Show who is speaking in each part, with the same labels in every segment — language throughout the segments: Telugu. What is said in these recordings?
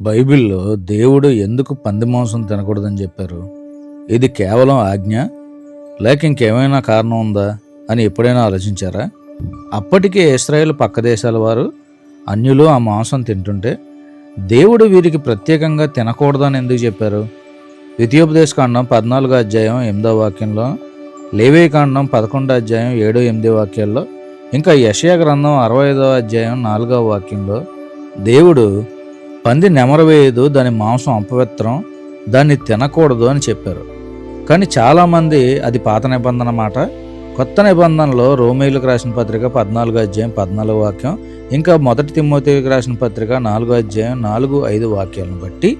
Speaker 1: బైబిల్లో దేవుడు ఎందుకు పంది మాంసం తినకూడదని చెప్పారు? ఇది కేవలం ఆజ్ఞ? లేక ఇంకేమైనా కారణం ఉందా? అని ఎప్పుడైనా ఆలోచించారా? అప్పటికే ఇస్రాయేల్ పక్క దేశాల వారు అన్యులు ఆ మాంసం తింటుంటే దేవుడు వీరికి ప్రత్యేకంగా తినకూడదని ఎందుకు చెప్పారు? ద్వితీయోపదేశకాండం పద్నాలుగో అధ్యాయం ఎనిమిదో వాక్యంలో లేవే కాండం పదకొండో అధ్యాయం ఏడో ఎనిమిది వాక్యాల్లో ఇంకా యషయా గ్రంథం అరవై ఐదో అధ్యాయం నాలుగో వాక్యంలో దేవుడు పంది నెమరవేయదు దాని మాంసం అపవిత్రం దాన్ని తినకూడదు అని చెప్పారు. కానీ చాలామంది అది పాత నిబంధన మాట. కొత్త నిబంధనలో రోమేయులకు రాసిన పత్రిక పద్నాలుగు అధ్యాయం పద్నాలుగు వాక్యం ఇంకా మొదటి తిమ్మోతికి రాసిన పత్రిక నాలుగో అధ్యాయం నాలుగు ఐదు వాక్యాలను బట్టి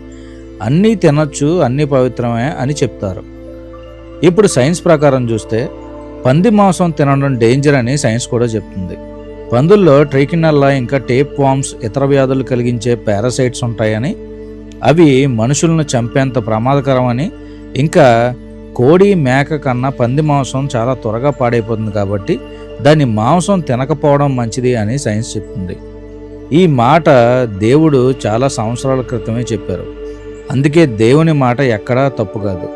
Speaker 1: అన్నీ తినొచ్చు అన్నీ పవిత్రమే అని చెప్తారు. ఇప్పుడు సైన్స్ ప్రకారం చూస్తే పంది మాంసం తినడం డేంజర్ అని సైన్స్ కూడా చెప్తుంది. పందుల్లో ట్రైకినల్లా ఇంకా టేప్ వామ్స్ ఇతర వ్యాధులు కలిగించే పారాసైట్స్ ఉంటాయని అవి మనుషులను చంపేంత ప్రమాదకరమని ఇంకా కోడి మేక కన్నా పంది మాంసం చాలా త్వరగా పాడైపోతుంది కాబట్టి దాని మాంసం తినకపోవడం మంచిది అని సైన్స్ చెప్తుంది. ఈ మాట దేవుడు చాలా సంవత్సరాల క్రితమే చెప్పారు. అందుకే దేవుని మాట ఎక్కడా తప్పు కాదు.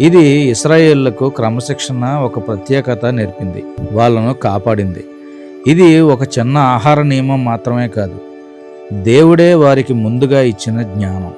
Speaker 1: ఇది ఇస్రాయేళ్ళకు క్రమశిక్షణ ఒక ప్రత్యేకత నేర్పింది. వాళ్ళను కాపాడింది. ఇది ఒక చిన్న ఆహార నియమం మాత్రమే కాదు. దేవుడే వారికి ముందుగా ఇచ్చిన జ్ఞానం.